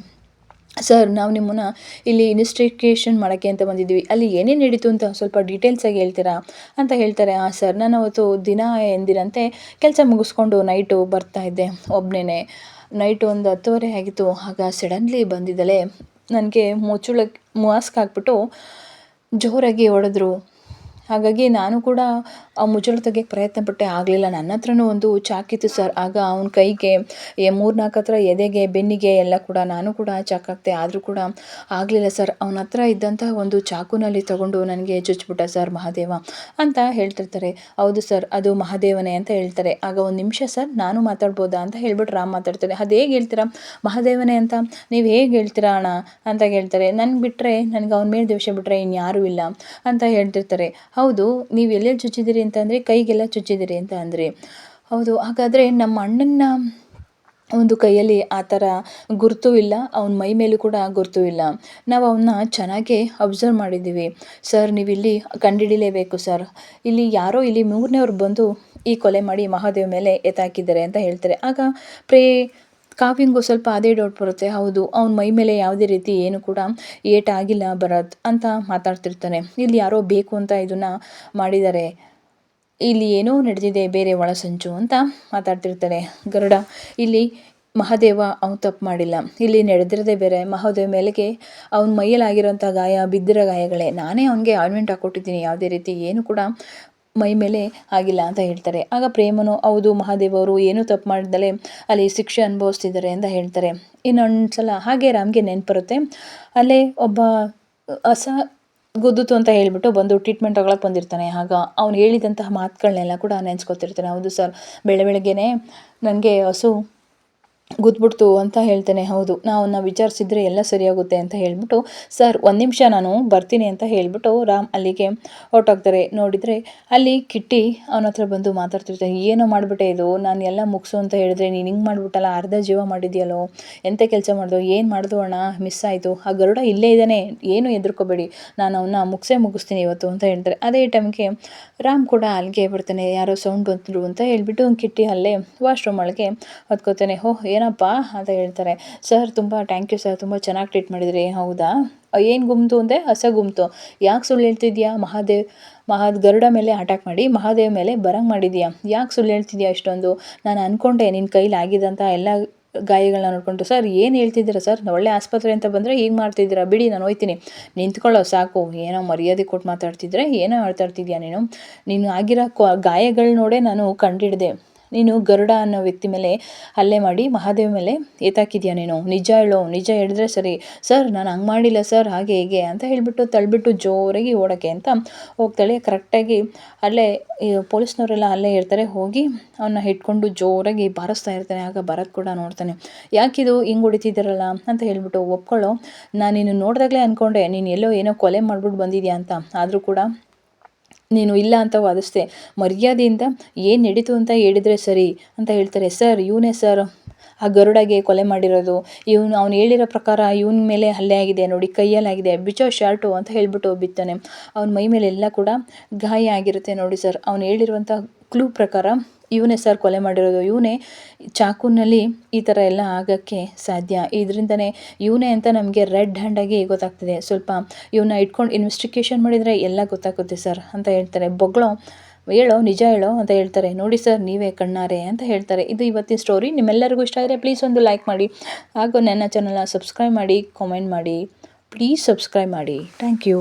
ಸರ್, ನಾವು ನಿಮ್ಮನ್ನ ಇಲ್ಲಿ ಇನ್ವೆಸ್ಟಿಗೇಷನ್ ಮಾಡೋಕ್ಕೆ ಅಂತ ಬಂದಿದ್ದೀವಿ. ಅಲ್ಲಿ ಏನೇನು ನಡೀತು ಅಂತ ಸ್ವಲ್ಪ ಡೀಟೇಲ್ಸಾಗಿ ಹೇಳ್ತೀರಾ? ಅಂತ ಹೇಳ್ತಾರೆ ಹಾಂ ಸರ್, ನಾನು ಅವತ್ತು ದಿನ ಎಂದಿನಂತೆ ಕೆಲಸ ಮುಗಿಸ್ಕೊಂಡು ನೈಟು ಬರ್ತಾ ಇದ್ದೆ ಒಬ್ಬನೇ ನೈಟ್ ಒಂದು ಹತ್ತುವರೆ ಆಗಿತ್ತು. ಆಗ ಸಡನ್ಲಿ ಬಂದಿದ್ದಲೇ ನನಗೆ ಮುಚ್ಚುಳಕ್ಕೆ ಮಾಸ್ಕ್ ಹಾಕ್ಬಿಟ್ಟು ಜೋರಾಗಿ ಹೊಡೆದ್ರು. ಹಾಗಾಗಿ ನಾನು ಕೂಡ ಆ ಮುಚ್ಚಳ ತೆಗೆಯೋಕ್ಕೆ ಪ್ರಯತ್ನ ಪಟ್ಟೆ ಆಗಲಿಲ್ಲ. ನನ್ನ ಹತ್ರನೂ ಒಂದು ಚಾಕಿತ್ತು ಸರ್. ಆಗ ಅವನ ಕೈಗೆ, ಎ ಮೂರು ನಾಲ್ಕು ಹತ್ರ ಎದೆಗೆ, ಬೆನ್ನಿಗೆ ಎಲ್ಲ ಕೂಡ ನಾನು ಕೂಡ ಚಾಕ್ ಹಾಕ್ತೆ ಆದರೂ ಕೂಡ ಆಗಲಿಲ್ಲ ಸರ್. ಅವನ ಹತ್ರ ಇದ್ದಂಥ ಒಂದು ಚಾಕುನಲ್ಲಿ ತಗೊಂಡು ನನಗೆ ಚುಚ್ಚಿಬಿಟ್ಟ ಸರ್ ಮಹಾದೇವ ಅಂತ ಹೇಳ್ತಿರ್ತಾರೆ. ಹೌದು ಸರ್, ಅದು ಮಹಾದೇವನೇ ಅಂತ ಹೇಳ್ತಾರೆ. ಆಗ ಒಂದು ನಿಮಿಷ ಸರ್, ನಾನು ಮಾತಾಡ್ಬೋದಾ ಅಂತ ಹೇಳ್ಬಿಟ್ಟು ರಾಮ್ ಮಾತಾಡ್ತಾರೆ ಅದು ಹೇಗೆ ಹೇಳ್ತೀರಾ? ಮಹಾದೇವನೇ ಅಂತ ನೀವು ಹೇಗೆ ಹೇಳ್ತೀರಾ ಅಣ್ಣ? ಅಂತ ಹೇಳ್ತಾರೆ. ನನಗೆ ಬಿಟ್ಟರೆ ನನಗೆ ಅವ್ನ ಮೇಲೆ ದಿವಸ ಬಿಟ್ಟರೆ ಇನ್ಯಾರೂ ಇಲ್ಲ ಅಂತ ಹೇಳ್ತಿರ್ತಾರೆ. ಹೌದು, ನೀವು ಎಲ್ಲೆಲ್ಲಿ ಚುಚ್ಚಿದ್ದೀರಿ ಅಂತಂದರೆ ಕೈಗೆಲ್ಲ ಚುಚ್ಚಿದ್ದೀರಿ ಅಂತ ಅಂದರೆ. ಹೌದು, ಹಾಗಾದರೆ ನಮ್ಮ ಅಣ್ಣನ ಒಂದು ಕೈಯಲ್ಲಿ ಆ ಥರ ಗುರುತು ಇಲ್ಲ, ಅವನ ಮೈ ಮೇಲೂ ಕೂಡ ಗುರುತು ಇಲ್ಲ. ನಾವು ಅವನ್ನ ಚೆನ್ನಾಗೇ ಅಬ್ಸರ್ವ್ ಮಾಡಿದ್ದೀವಿ ಸರ್ ನೀವಿಲ್ಲಿ ಕಂಡುಹಿಡಿಲೇಬೇಕು ಸರ್. ಇಲ್ಲಿ ಯಾರೋ ಇಲ್ಲಿ ಮೂರನೇವ್ರು ಬಂದು ಈ ಕೊಲೆ ಮಾಡಿ ಮಹಾದೇವ್ ಮೇಲೆ ಎತ್ತಾಕಿದ್ದಾರೆ ಅಂತ ಹೇಳ್ತಾರೆ. ಆಗ ಪ್ರೇ ಕಾವ್ಯಂಗೂ ಸ್ವಲ್ಪ ಅದೇ ಡೌಟ್ ಬರುತ್ತೆ. ಹೌದು, ಅವ್ನ ಮೈ ಮೇಲೆ ಯಾವುದೇ ರೀತಿ ಏನು ಕೂಡ ಏಟಾಗಿಲ್ಲ ಭರತ್ ಅಂತ ಮಾತಾಡ್ತಿರ್ತಾನೆ. ಇಲ್ಲಿ ಯಾರೋ ಬೇಕು ಅಂತ ಇದನ್ನು ಮಾಡಿದ್ದಾರೆ. ಇಲ್ಲಿ ಏನೋ ನಡೆದಿದೆ, ಬೇರೆ ಒಳಸಂಚು ಅಂತ ಮಾತಾಡ್ತಿರ್ತಾರೆ ಗರುಡ, ಇಲ್ಲಿ ಮಹಾದೇವ ಅವ್ನು ತಪ್ಪು ಮಾಡಿಲ್ಲ. ಇಲ್ಲಿ ನಡೆದಿರೋದೇ ಬೇರೆ. ಮಹಾದೇವ ಮೇಲೆಗೆ ಅವ್ನ ಮೈಯಲ್ಲಾಗಿರೋಂಥ ಗಾಯ ಬಿದ್ದಿರೋ ಗಾಯಗಳೇ. ನಾನೇ ಅವನಿಗೆ ಆಯಿಂಟ್ಮೆಂಟ್ ಹಾಕ್ಕೊಟ್ಟಿದ್ದೀನಿ ಯಾವುದೇ ರೀತಿ ಏನು ಕೂಡ ಮೈ ಮೇಲೆ ಆಗಿಲ್ಲ ಅಂತ ಹೇಳ್ತಾರೆ. ಆಗ ಪ್ರೇಮನು, ಹೌದು ಮಹಾದೇವ ಅವರು, ಏನೂ ತಪ್ಪು ಮಾಡಿದ್ದಲೇ ಅಲ್ಲಿ ಶಿಕ್ಷೆ ಅನುಭವಿಸ್ತಿದ್ದಾರೆ ಅಂತ ಹೇಳ್ತಾರೆ. ಇನ್ನೊಂದು ಸಲ ಹಾಗೆ ರಾಮ್ಗೆ ನೆನಪು ಬರುತ್ತೆ ಅಲ್ಲೇ ಒಬ್ಬ ಹೊಸ ಗುದ್ದುತು ಅಂತ ಹೇಳಿಬಿಟ್ಟು ಬಂದು ಟ್ರೀಟ್ಮೆಂಟ್ ತಗೊಳಕ್ಕೆ ಬಂದಿರ್ತಾನೆ. ಆಗ ಅವ್ನು ಹೇಳಿದಂತಹ ಮಾತುಗಳನ್ನೆಲ್ಲ ಕೂಡ ನೆನೆಸ್ಕೊತಿರ್ತಾನೆ. ಹೌದು ಸರ್, ಬೆಳೆ, ಬೆಳಗ್ಗೆನೇ ನನಗೆ ಹಸು ಗುದ್ಬಿಡ್ತು ಅಂತ ಹೇಳ್ತೇನೆ, ಹೌದು. ನಾವು ವಿಚಾರಿಸಿದ್ರೆ ಎಲ್ಲ ಸರಿಯಾಗುತ್ತೆ ಅಂತ ಹೇಳಿಬಿಟ್ಟು, ಸರ್, ಒಂದು ನಿಮಿಷ ನಾನು ಬರ್ತೀನಿ ಅಂತ ಹೇಳಿಬಿಟ್ಟು ರಾಮ್ ಅಲ್ಲಿಗೆ ಹೊರಟೋಗ್ತಾರೆ. ನೋಡಿದರೆ ಅಲ್ಲಿ ಕಿಟ್ಟಿ ಅವನ ಹತ್ರ ಬಂದು ಮಾತಾಡ್ತಿರ್ತಾನೆ ಏನೋ ಮಾಡಿಬಿಟ್ಟೆ ಇದು? ನಾನು ಎಲ್ಲ ಮುಗಿಸು ಅಂತ ಹೇಳಿದ್ರೆ ನೀನು ಹಿಂಗೆ ಮಾಡಿಬಿಟ್ಟಲ್ಲ? ಅರ್ಧ ಜೀವ ಮಾಡಿದ್ಯಲ್ಲೋ? ಎಂಥ ಕೆಲಸ ಮಾಡಿದೋ? ಏನು ಮಾಡ್ದು ಅಣ್ಣ? ಮಿಸ್ ಆಯಿತು. ಆ ಗರುಡ ಇಲ್ಲೇ ಇದ್ದಾನೆ. ಏನು ಎದುರ್ಕೋಬೇಡಿ ನಾನು ಅವನ್ನ ಮುಗಿಸೇ ಮುಗಿಸ್ತೀನಿ ಇವತ್ತು, ಅಂತ ಹೇಳ್ತಾರೆ. ಅದೇ ಟೈಮ್ಗೆ ರಾಮ್ ಕೂಡ ಅಲ್ಲಿಗೆ ಬರ್ತಾನೆ. ಯಾರೋ ಸೌಂಡ್ ಬಂದರು ಅಂತ ಹೇಳ್ಬಿಟ್ಟು ಕಿಟ್ಟಿ ಅಲ್ಲೇ ವಾಶ್ರೂಮ್ ಒಳಗೆ ಹೊತ್ಕೋತಾನೆ. ಹೋ ಏನಪ್ಪ ಅಂತ ಹೇಳ್ತಾರೆ. ಸರ್, ತುಂಬ ಥ್ಯಾಂಕ್ ಯು ಸರ್ ತುಂಬ ಚೆನ್ನಾಗಿ ಟ್ರೀಟ್ ಮಾಡಿದ್ರಿ. ಹೌದಾ? ಏನು ಗುಮ್ತು? ಅಂದೆ ಹೊಸ ಗುಮ್ತು. ಯಾಕೆ ಸುಳ್ಳು ಹೇಳ್ತಿದ್ಯಾ? ಮಹಾದೇವ್ ಮಹಾದ್ ಗರುಡ ಮೇಲೆ ಅಟ್ಯಾಕ್ ಮಾಡಿ, ಮಹಾದೇವ್ ಮೇಲೆ ಬರಂಗೆ ಮಾಡಿದ್ಯಾ? ಯಾಕೆ ಸುಳ್ಳು ಹೇಳ್ತಿದ್ಯಾ ಇಷ್ಟೊಂದು? ನಾನು ಅಂದ್ಕೊಂಡೆ ನಿನ್ನ ಕೈಲಿ ಆಗಿದ್ದಂಥ ಎಲ್ಲ ಗಾಯಗಳನ್ನ ನೋಡ್ಕೊಂಡು. ಸರ್, ಏನು ಹೇಳ್ತಿದ್ದೀರಾ, ಸರ್? ಒಳ್ಳೆ ಆಸ್ಪತ್ರೆ ಅಂತ ಬಂದರೆ ಹೀಗೆ ಮಾಡ್ತಿದ್ದೀರಾ? ಬಿಡಿ, ನಾನು ಹೋಯ್ತೀನಿ. ನಿಂತ್ಕೊಳ್ಳೋ, ಸಾಕು. ಏನೋ ಮರ್ಯಾದೆ ಕೊಟ್ಟು ಮಾತಾಡ್ತಿದ್ರೆ ಏನೋ ಮಾತಾಡ್ತಿದ್ಯಾ ನೀನು? ನೀನು ಆಗಿರೋ ಗಾಯಗಳು ನೋಡೇ ನಾನು ಕಂಡಿಡ್ದೆ. ನೀನು ಗರುಡ ಅನ್ನೋ ವ್ಯಕ್ತಿ ಮೇಲೆ ಹಲ್ಲೆ ಮಾಡಿ ಮಹಾದೇವ ಮೇಲೆ ಏತಾಕಿದ್ಯಾ ನೀನು? ನಿಜ ಹೇಳೋ, ನಿಜ ಹೇಳಿದ್ರೆ ಸರಿ. ಸರ್, ನಾನು ಹಂಗೆ ಮಾಡಿಲ್ಲ ಸರ್, ಹಾಗೆ ಹೀಗೆ ಅಂತ ಹೇಳಿಬಿಟ್ಟು ತಳ್ಳಿಬಿಟ್ಟು ಜೋರಾಗಿ ಓಡೋಕ್ಕೆ ಅಂತ ಹೋಗ್ತಾಳೆ. ಕರೆಕ್ಟಾಗಿ ಅಲ್ಲೇ ಪೊಲೀಸ್ನವರೆಲ್ಲ ಅಲ್ಲೇ ಇರ್ತಾರೆ. ಹೋಗಿ ಅವನ್ನ ಹಿಡ್ಕೊಂಡು ಜೋರಾಗಿ ಬಾರಿಸ್ತಾ ಇರ್ತಾನೆ. ಆಗ ಭರತ್ ಕೂಡ ನೋಡ್ತಾನೆ. ಯಾಕಿದು ಹಿಂಗೆ ಹೊಡಿತಿದ್ದೀರಲ್ಲ ಅಂತ ಹೇಳ್ಬಿಟ್ಟು ಒಪ್ಕೊಳ್ಳೋ. ನಾನು ನೀನು ನೋಡಿದಾಗಲೇ ಅಂದ್ಕೊಂಡೆ ನೀನು ಎಲ್ಲೋ ಏನೋ ಕೊಲೆ ಮಾಡಿಬಿಟ್ಟು ಬಂದಿದ್ಯಾ ಅಂತ. ಆದರೂ ಕೂಡ ನೀನು ಇಲ್ಲ ಅಂತ ವಾದಿಸ್ದೆ ಮರ್ಯಾದೆಯಿಂದ ಏನು ನಡೀತು ಅಂತ ಹೇಳಿದರೆ ಸರಿ ಅಂತ ಹೇಳ್ತಾರೆ. ಸರ್, ಇವನೇ ಸರ್. ಆ ಗರುಡಗೆ ಕೊಲೆ ಮಾಡಿರೋದು. ಇವನು, ಅವ್ನು ಹೇಳಿರೋ ಪ್ರಕಾರ ಇವನ ಮೇಲೆ ಹಲ್ಲೆ ಆಗಿದೆ ನೋಡಿ ಕೈಯಲ್ಲಾಗಿದೆ ಬಿಚ್ಚೋ ಶರ್ಟು ಅಂತ ಹೇಳ್ಬಿಟ್ಟು ಬಿತ್ತಾನೆ ಅವನ ಮೈ ಮೇಲೆಲ್ಲ ಕೂಡ ಗಾಯ ಆಗಿರುತ್ತೆ ನೋಡಿ ಸರ್. ಅವ್ನು ಹೇಳಿರುವಂಥ ಕ್ಲೂ ಪ್ರಕಾರ ಇವನೇ ಸರ್ ಕೊಲೆ ಮಾಡಿರೋದು. ಇವನೇ ಚಾಕುನಲ್ಲಿ ಈ ಥರ ಎಲ್ಲ ಆಗೋಕ್ಕೆ ಸಾಧ್ಯ. ಇದರಿಂದನೇ ಇವನೇ ಅಂತ ನಮಗೆ ರೆಡ್ ಹ್ಯಾಂಡಾಗಿ ಗೊತ್ತಾಗ್ತಿದೆ. ಸ್ವಲ್ಪ ಇವನ್ನ ಇಟ್ಕೊಂಡು ಇನ್ವೆಸ್ಟಿಗೇಷನ್ ಮಾಡಿದರೆ ಎಲ್ಲ ಗೊತ್ತಾಗುತ್ತೆ ಸರ್ ಅಂತ ಹೇಳ್ತಾರೆ. ಬೊಗಳೋ ಹೇಳೋ, ನಿಜ ಹೇಳೋ ಅಂತ ಹೇಳ್ತಾರೆ. ನೋಡಿ ಸರ್, ನೀವೇ ಕಣ್ಣಾರೆ ಅಂತ ಹೇಳ್ತಾರೆ. ಇದು ಇವತ್ತಿನ ಸ್ಟೋರಿ ನಿಮ್ಮೆಲ್ಲರಿಗೂ ಇಷ್ಟ ಆದರೆ ಪ್ಲೀಸ್ ಒಂದು ಲೈಕ್ ಮಾಡಿ. ಹಾಗೂ ನನ್ನ ಚಾನಲ್ನ ಸಬ್ಸ್ಕ್ರೈಬ್ ಮಾಡಿ ಕಾಮೆಂಟ್ ಮಾಡಿ. ಪ್ಲೀಸ್ ಸಬ್ಸ್ಕ್ರೈಬ್ ಮಾಡಿ. Thank you